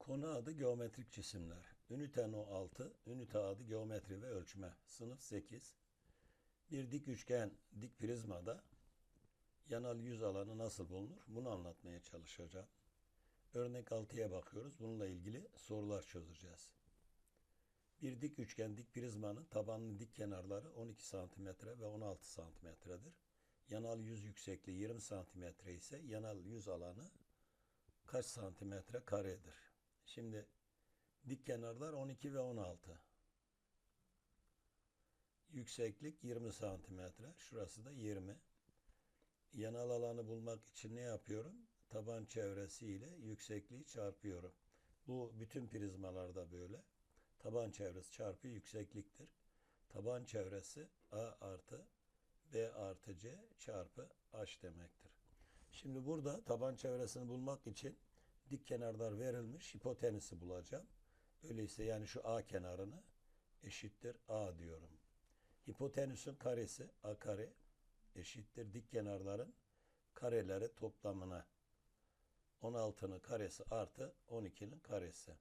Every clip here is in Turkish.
Konu adı geometrik cisimler. Ünite no 6, ünite adı geometri ve ölçme. Sınıf 8. Bir dik üçgen, dik prizmada yanal yüz alanı nasıl bulunur? Bunu anlatmaya çalışacağım. Örnek 6'ya bakıyoruz. Bununla ilgili sorular çözeceğiz. Bir dik üçgen, dik prizmanın tabanının dik kenarları 12 cm ve 16 cm'dir. Yanal yüz yüksekliği 20 cm ise yanal yüz alanı kaç santimetre karedir? Şimdi dik kenarlar 12 ve 16. Yükseklik 20 santimetre. Şurası da 20. Yanal alanı bulmak için ne yapıyorum? Taban çevresi ile yüksekliği çarpıyorum. Bu bütün prizmalarda böyle. Taban çevresi çarpı yüksekliktir. Taban çevresi A artı B artı C çarpı H demektir. Şimdi burada taban çevresini bulmak için dik kenarlar verilmiş. Hipotenüsü bulacağım. Öyleyse yani şu A kenarını eşittir A diyorum. Hipotenüsün karesi A kare eşittir dik kenarların kareleri toplamına 16'nın karesi artı 12'nin karesi.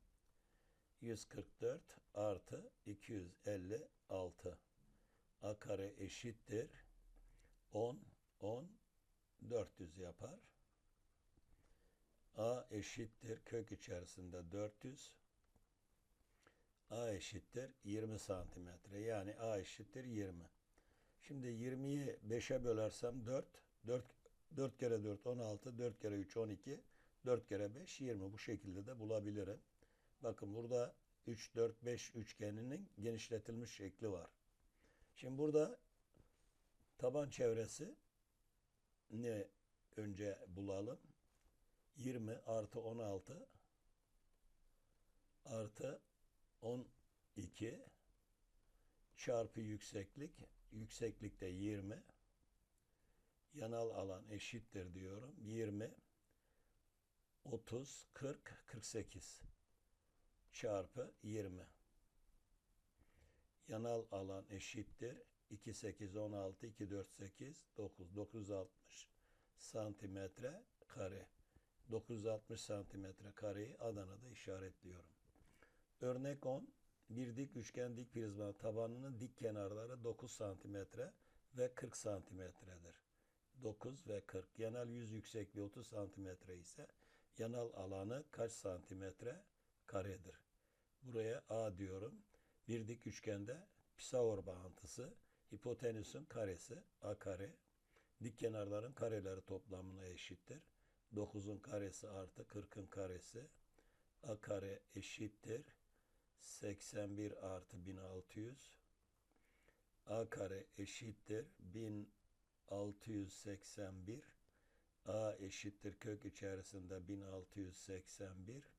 144 artı 256 A kare eşittir 10 10 400 yapar. A eşittir kök içerisinde 400. A eşittir 20 santimetre. Yani A eşittir 20. Şimdi 20'yi 5'e bölersem 4. 4, 4 kere 4 16. 4 kere 3 12. 4 kere 5 20. Bu şekilde de bulabilirim. Bakın burada 3, 4, 5 üçgeninin genişletilmiş şekli var. Şimdi burada taban çevresi ne önce bulalım. 20 artı 16 artı 12 çarpı yükseklik. Yükseklikte 20. Yanal alan eşittir diyorum. 20 30 40 48 çarpı 20. Yanal alan eşittir. 2 8 16 2 4 8 9 960 santimetre kare. 960 santimetre kareyi Adana'da işaretliyorum. Örnek 10. Bir dik üçgen dik prizma tabanının dik kenarları 9 santimetre ve 40 santimetredir. 9 ve 40. Yanal yüz yüksekliği 30 santimetre ise yanal alanı kaç santimetre karedir? Buraya A diyorum. Bir dik üçgende Pisagor bağıntısı hipotenüsün karesi A kare dik kenarların kareleri toplamına eşittir. 9'un karesi artı 40'ın karesi A kare eşittir. 81 artı 1600 A kare eşittir 1681 A eşittir kök içerisinde 1681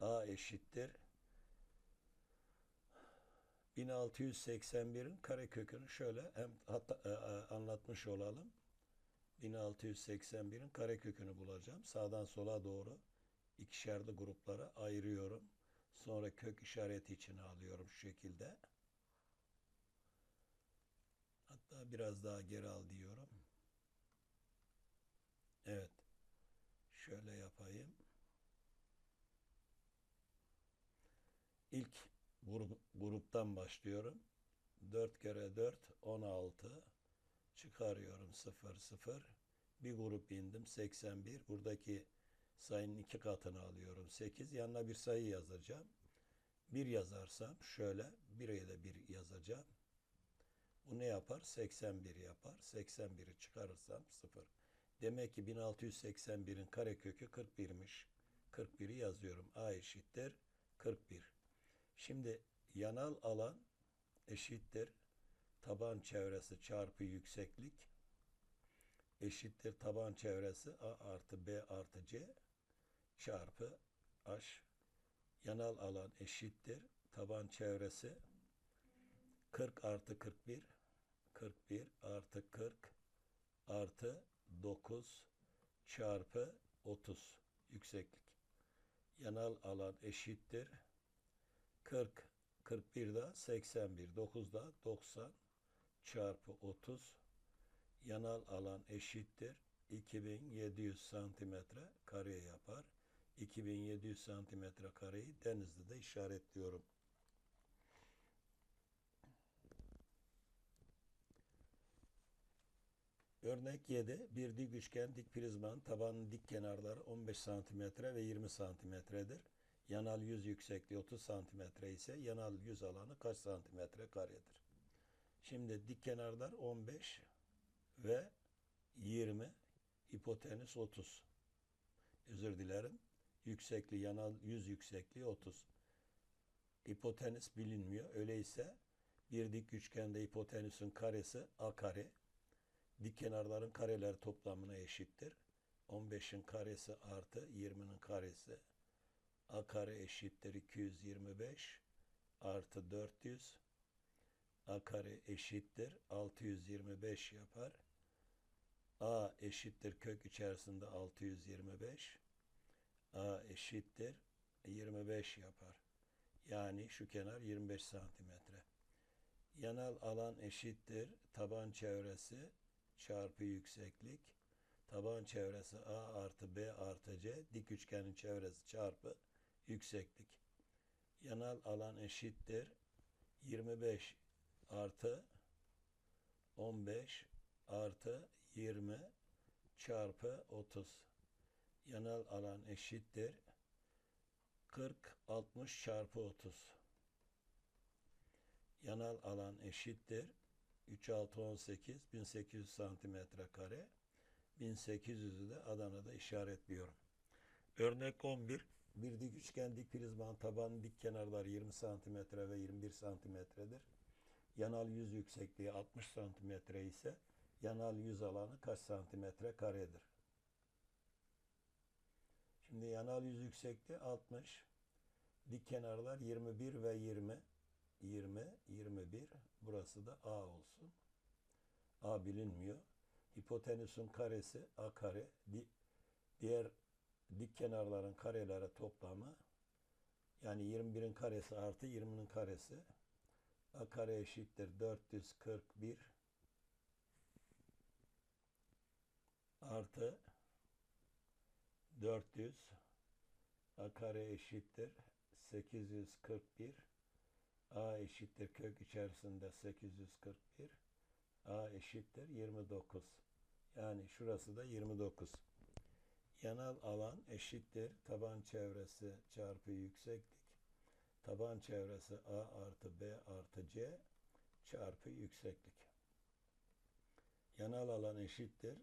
A eşittir 1681'in kare kökünü şöyle hem hatta, e, anlatmış olalım. 1681'in kare kökünü bulacağım. Sağdan sola doğru ikişerli gruplara ayırıyorum. Sonra kök işareti içine alıyorum şu şekilde. Hatta biraz daha geri al diyorum. Evet. Şöyle yapayım. İlk grup, gruptan başlıyorum. 4 kere 4 16 çıkarıyorum 0 0 bir grup indim 81 buradaki sayının iki katını alıyorum 8 yanına bir sayı yazacağım. Bir yazarsam şöyle bireye de bir yazacağım. Bu ne yapar? 81 yapar. 81'i çıkarırsam 0 demek ki 1681'in karekökü 41'miş 41'i yazıyorum. A eşittir 41 şimdi yanal alan eşittir taban çevresi çarpı yükseklik eşittir taban çevresi A artı B artı C çarpı H. Yanal alan eşittir. Taban çevresi 40 artı 41 41 artı 40 artı 9 çarpı 30 yükseklik. Yanal alan eşittir. 40 41 da 81 9 da 90 çarpı 30 yanal alan eşittir 2700 santimetre kare yapar. 2700 santimetre kareyi Denizli'de işaretliyorum. Örnek 7. Bir dik üçgen dik prizmanın tabanın dik kenarları 15 santimetre ve 20 santimetredir. Yanal yüz yüksekliği 30 santimetre ise yanal yüz alanı kaç santimetre karedir? Şimdi dik kenarlar 15 ve 20, hipotenüs 30. Özür dilerim. Yüksekliği, yanal yüz yüksekliği 30. Hipotenüs bilinmiyor. Öyleyse bir dik üçgende hipotenüsün karesi a kare. Dik kenarların kareler toplamına eşittir. 15'in karesi artı 20'nin karesi a kare eşittir 225 artı 400 a kare eşittir 625 yapar. a eşittir kök içerisinde 625 a eşittir 25 yapar. Yani şu kenar 25 santimetre. Yanal alan eşittir taban çevresi çarpı yükseklik. Taban çevresi A artı B artı C. Dik üçgenin çevresi çarpı yükseklik. Yanal alan eşittir 25 artı 15 artı 20 çarpı 30. Yanal alan eşittir 40 60 çarpı 30. Yanal alan eşittir 3 6 18 1800 santimetre kare. 1800'ü de Adana'da işaretliyorum. Örnek 11. Bir dik üçgen dik prizmanın tabanı dik kenarları 20 santimetre ve 21 santimetredir. Yanal yüz yüksekliği 60 santimetre ise yanal yüz alanı kaç santimetre karedir? Şimdi yanal yüz yüksekliği 60. Dik kenarlar 21 ve 20. 20, 21. Burası da A olsun. A bilinmiyor. Hipotenüsün karesi A kare. Di, diğer dik kenarların kareleri toplamı yani 21'in karesi artı 20'nin karesi A kare eşittir 441 artı 400 A kare eşittir 841 A eşittir kök içerisinde 841 A eşittir 29 yani şurası da 29 yanal alan eşittir. Taban çevresi çarpı yükseklik. Taban çevresi A artı B artı C çarpı yükseklik. Yanal alan eşittir.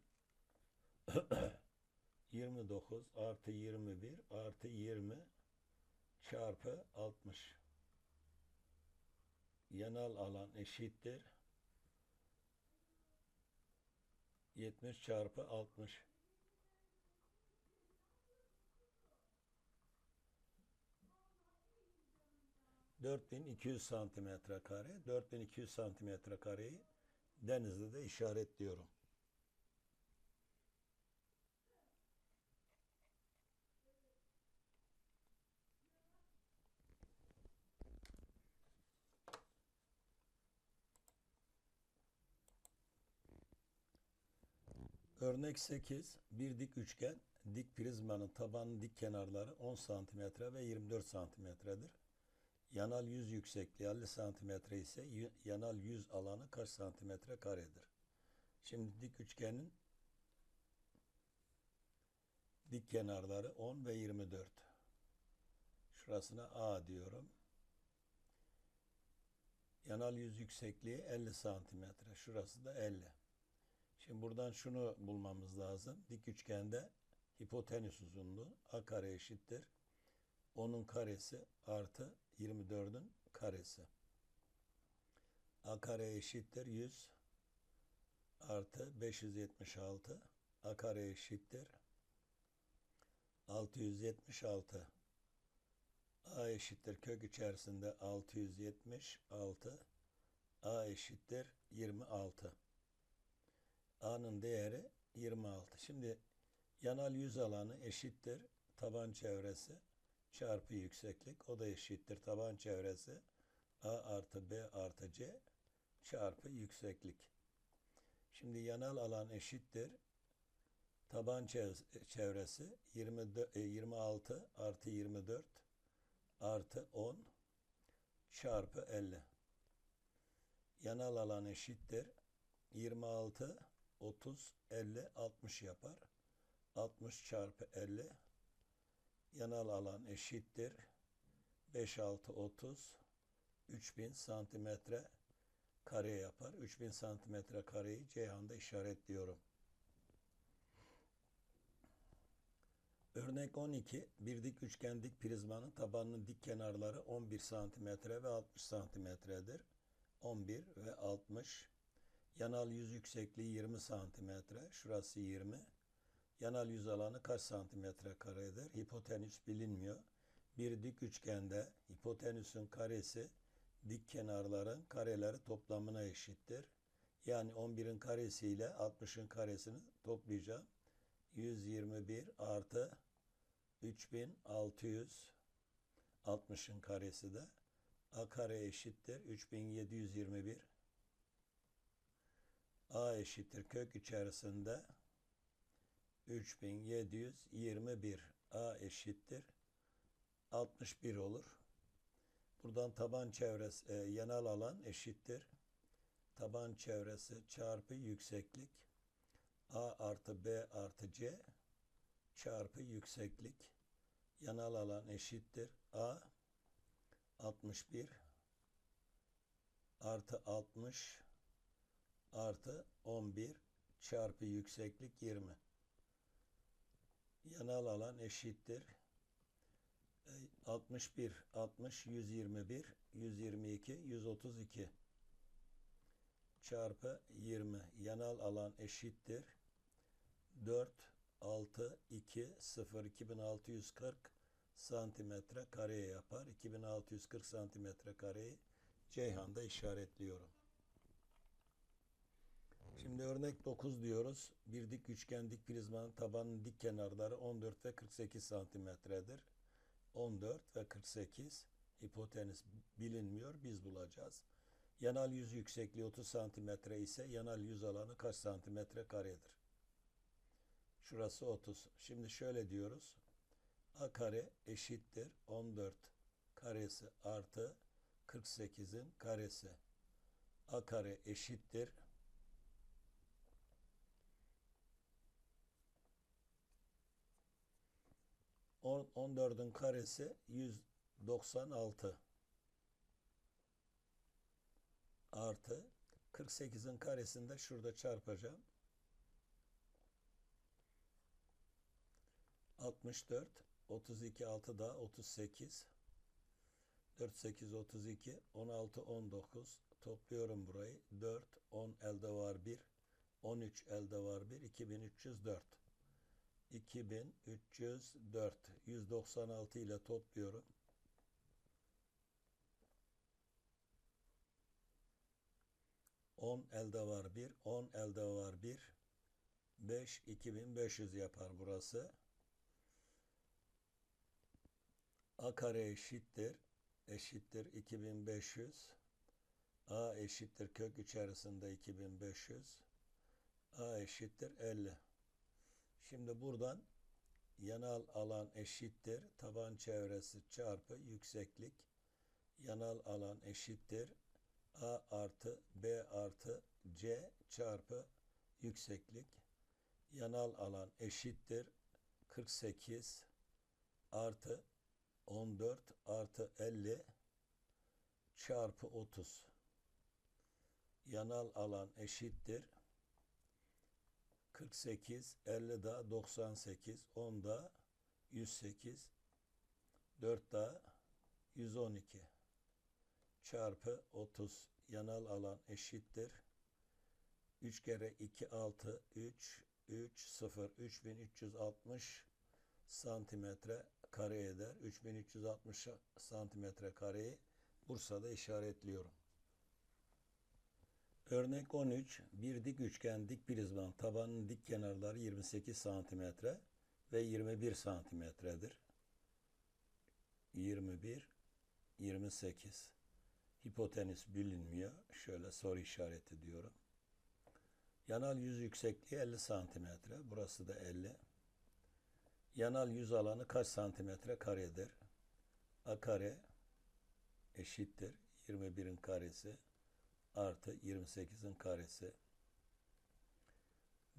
29 artı 21 artı 20 çarpı 60 yanal alan eşittir. 70 çarpı 60 4200 santimetre kare 4200 santimetre kareyi Denizli'de işaretliyorum. Örnek 8. Bir dik üçgen, dik prizmanın tabanı dik kenarları 10 santimetre ve 24 santimetredir. Yanal yüz yüksekliği 50 santimetre ise yanal yüz alanı kaç santimetre karedir? Şimdi dik üçgenin dik kenarları 10 ve 24. Şurasına A diyorum. Yanal yüz yüksekliği 50 santimetre. Şurası da 50. Şimdi buradan şunu bulmamız lazım. Dik üçgende hipotenüs uzunluğu a kare eşittir. 10'un karesi artı 24'ün karesi. a kare eşittir 100 artı 576. a kare eşittir 676. a eşittir kök içerisinde 676. a eşittir 26. A'nın değeri 26. Şimdi yanal yüz alanı eşittir taban çevresi çarpı yükseklik. O da eşittir taban çevresi A artı B artı C çarpı yükseklik. Şimdi yanal alan eşittir Taban çev- çevresi 24, e, 26 artı 24 artı 10 çarpı 50. Yanal alan eşittir. 26, 30, 50, 60 yapar. 60 çarpı 50 yanal alan eşittir. 5, 6, 30 3000 santimetre kare yapar. 3000 santimetre kareyi Ceyhan'da işaretliyorum. Örnek 12. Bir dik üçgen dik prizmanın tabanının dik kenarları 11 santimetre ve 60 santimetredir. 11 ve 60. Yanal yüz yüksekliği 20 santimetre. Şurası 20. Yanal yüz alanı kaç santimetre karedir? Hipotenüs bilinmiyor. Bir dik üçgende hipotenüsün karesi dik kenarların kareleri toplamına eşittir. Yani 11'in karesi ile 60'ın karesini toplayacağım. 121 artı 3600 60'ın karesi de a kare eşittir 3721 a eşittir kök içerisinde 3721 a eşittir 61 olur. Buradan taban çevresi e, yanal alan eşittir. Taban çevresi çarpı yükseklik a artı b artı c çarpı yükseklik yanal alan eşittir. A 61 artı 60 artı 11 çarpı yükseklik 20. Yanal alan eşittir. E, 61, 60, 121, 122, 132 çarpı 20. Yanal alan eşittir. 4, 6, 2, 0, 2640 santimetre kareye yapar. 2640 santimetre kareyi Ceyhan'da işaretliyorum. Şimdi örnek 9 diyoruz. Bir dik üçgen dik prizmanın tabanının dik kenarları 14 ve 48 santimetredir. 14 ve 48 hipotenüs bilinmiyor. Biz bulacağız. Yanal yüz yüksekliği 30 santimetre ise yanal yüz alanı kaç santimetre karedir? Şurası 30. Şimdi şöyle diyoruz. A kare eşittir 14 karesi artı 48'in karesi. A kare eşittir 14'ün karesi 196 artı 48'in karesini de şurada çarpacağım. 64 32 6 daha 38 4 8 32 16 19 topluyorum burayı. 4 10 elde var 1 13 elde var 1 2304 2304 196 ile topluyorum. On elde var bir, on elde var bir, beş, iki bin beş yüz yapar burası. A kare eşittir, eşittir iki bin beş yüz. A eşittir kök içerisinde iki bin beş yüz. A eşittir elli. Şimdi buradan yanal alan eşittir taban çevresi çarpı yükseklik. Yanal alan eşittir A artı B artı C çarpı yükseklik. Yanal alan eşittir 48 artı 14 artı 50 çarpı 30. Yanal alan eşittir 48, 50 da 98, 10 da 108, 4 da 112 çarpı 30 yanal alan eşittir. 3 kere 2 6 3 3 0 3360 santimetre kare eder. 3360 santimetre kareyi Bursa'da işaretliyorum. Örnek 13. Bir dik üçgen dik prizmanın tabanının dik kenarları 28 santimetre ve 21 santimetredir. 21, 28. Hipotenüs bilinmiyor. Şöyle soru işareti diyorum. Yanal yüz yüksekliği 50 santimetre. Burası da 50. Yanal yüz alanı kaç santimetre karedir? A kare eşittir 21'in karesi artı 28'in karesi.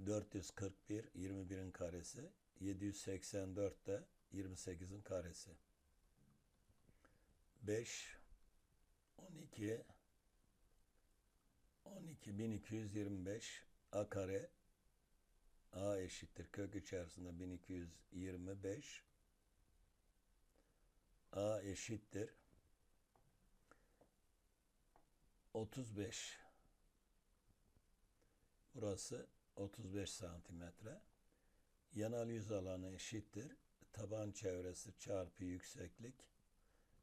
441 21'in karesi. 784 de 28'in karesi. 5 12 12225 a kare. a eşittir kök içerisinde 1225 a eşittir 35 burası 35 santimetre. Yanal yüz alanı eşittir. Taban çevresi çarpı yükseklik.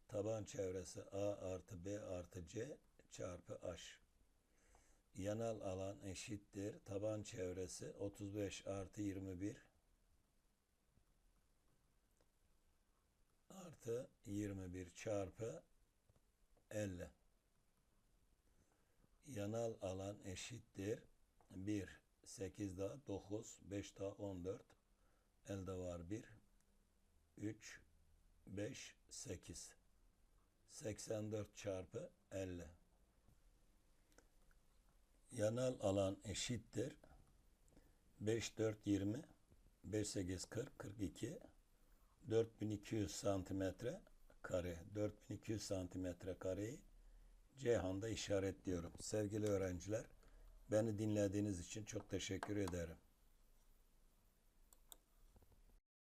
Taban çevresi a artı b artı c çarpı h. Yanal alan eşittir. Taban çevresi 35 artı 21 artı 21 çarpı 50 yanal alan eşittir. 1 8 daha 9 5 daha 14 elde var 1 3 5 8 84 çarpı 50 yanal alan eşittir. 5 4 20 5 8 40 42 4200 santimetre kare. 4200 santimetre kareyi Ceyhan'da işaretliyorum. Sevgili öğrenciler, beni dinlediğiniz için çok teşekkür ederim.